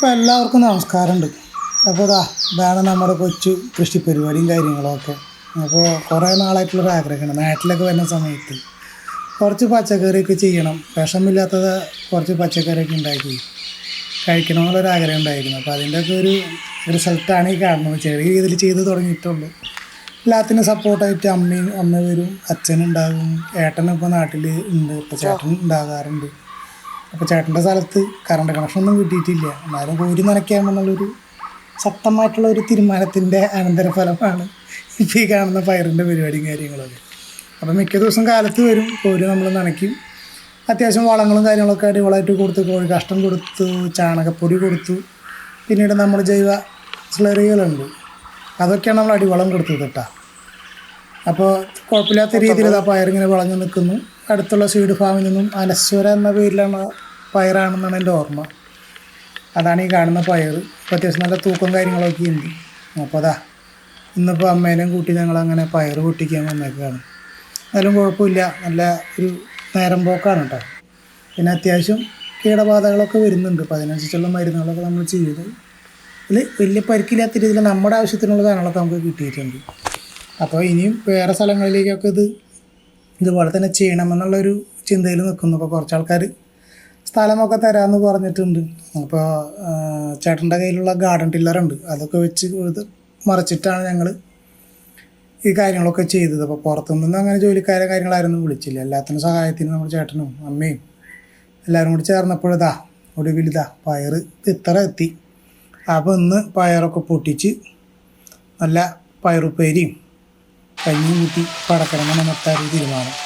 അപ്പോൾ എല്ലാവർക്കും നമസ്കാരമുണ്ട്. അപ്പോൾ ഇതാ ഇതാണ് നമ്മുടെ കൊച്ചു കൃഷി പരിപാടിയും കാര്യങ്ങളൊക്കെ. അപ്പോൾ കുറേ നാളായിട്ടുള്ളൊരു ആഗ്രഹമാണ്. നാട്ടിലൊക്കെ വരുന്ന സമയത്ത് കുറച്ച് പച്ചക്കറിയൊക്കെ ചെയ്യണം. വിഷമില്ലാത്തത് കുറച്ച് പച്ചക്കറിയൊക്കെ ഉണ്ടാക്കി കഴിക്കണമെന്നുള്ളൊരു ആഗ്രഹം ഉണ്ടായിരുന്നു. അപ്പോൾ അതിന്റെയൊക്കെ ഒരു റിസൾട്ടാണ് ഈ കാണുന്നത്. ചെറിയ രീതിയിൽ ചെയ്ത് തുടങ്ങിയിട്ടുള്ളൂ എല്ലാത്തിനും സപ്പോർട്ടായിട്ട് അമ്മയും അമ്മ വരും. അച്ഛനുണ്ടാകും ഏട്ടനും ഇപ്പോൾ നാട്ടിൽ ഉണ്ട്. ചേട്ടൻ ഉണ്ടാകാറുണ്ട്. അപ്പോൾ ചേട്ടന്റെ സ്ഥലത്ത് കറണ്ട് കണക്ഷനൊന്നും കിട്ടിയിട്ടില്ല. എന്നാലും കോരി നനയ്ക്കാമെന്നുള്ളൊരു ശക്തമായിട്ടുള്ള ഒരു തീരുമാനത്തിന്റെ അനന്തരഫലമാണ് ഇപ്പോൾ ഈ കാണുന്ന പയറിന്റെ പരിപാടിയും കാര്യങ്ങളൊക്കെ. അപ്പോൾ മിക്ക ദിവസം കാലത്ത് വരും കോരി നമ്മൾ നനയ്ക്കും. അത്യാവശ്യം വളങ്ങളും കാര്യങ്ങളൊക്കെ അടിവളമായിട്ട് കൊടുത്ത് കോഴി കഷ്ടം കൊടുത്തു ചാണകപ്പൊടി കൊടുത്തു. പിന്നീട് നമ്മൾ ജൈവ സ്ലറികളുണ്ട് അതൊക്കെയാണ് നമ്മൾ അടിവളം കൊടുത്തത് കേട്ടോ. അപ്പോൾ കുഴപ്പമില്ലാത്ത രീതിയിൽ ആ പയറിങ്ങനെ വളഞ്ഞു നിൽക്കുന്നു. അടുത്തുള്ള സീഡ് ഫാമിൽ നിന്നും അനശ്വര എന്ന പേരിലാണ് പയറാണെന്നാണ് എന്റെ ഓർമ്മ. അതാണ് ഈ കാണുന്ന പയർ ഇപ്പോൾ അത്യാവശ്യം നല്ല തൂക്കം കാര്യങ്ങളൊക്കെ ഉണ്ട്. അപ്പോൾ അതാ ഇന്നിപ്പോൾ അമ്മേനെയും കൂട്ടി ഞങ്ങളങ്ങനെ പയർ പൊട്ടിക്കാൻ വന്നേക്കാണ്. എന്നാലും കുഴപ്പമില്ല. നല്ല ഒരു നേരം പോക്കാണ് കേട്ടോ പിന്നെ അത്യാവശ്യം കീടബാധകളൊക്കെ വരുന്നുണ്ട്. അപ്പോൾ അതിനനുസരിച്ചുള്ള മരുന്നുകളൊക്കെ നമ്മൾ ചെയ്ത്. ഇതിൽ വലിയ പരിക്കില്ലാത്ത രീതിയിൽ നമ്മുടെ ആവശ്യത്തിനുള്ള സാധനങ്ങളൊക്കെ നമുക്ക് കിട്ടിയിട്ടുണ്ട്. അപ്പോൾ ഇനിയും വേറെ സ്ഥലങ്ങളിലേക്കൊക്കെ ഇത് ഇതുപോലെ തന്നെ ചെയ്യണമെന്നുള്ളൊരു ചിന്തയിൽ നിൽക്കുന്നു. അപ്പോൾ കുറച്ച് ആൾക്കാർ സ്ഥലമൊക്കെ തരാമെന്ന് പറഞ്ഞിട്ടുണ്ട്. അപ്പോൾ ചേട്ടന്റെ കയ്യിലുള്ള ഗാർഡൻ ടില്ലറുണ്ട് അതൊക്കെ വെച്ച് മറിച്ചിട്ടാണ് ഞങ്ങൾ ഈ കാര്യങ്ങളൊക്കെ ചെയ്തത്. അപ്പോൾ പുറത്തുനിന്ന് അങ്ങനെ ജോലിക്കാരെ കാര്യങ്ങളായിരുന്നു വിളിച്ചില്ല. എല്ലാത്തിനും സഹായത്തിന് നമ്മുടെ ചേട്ടനും അമ്മയും എല്ലാവരും കൂടി ചേർന്നപ്പോഴിതാ ഒടുവിലിതാ പയർ ഇത്ര എത്തി. അപ്പോൾ ഇന്ന് പയറൊക്കെ പൊട്ടിച്ച് നല്ല പയറുപ്പേരിയും കഞ്ഞി കൂട്ടി പടക്കണമെന്ന് മൊത്തം തീരുമാനം.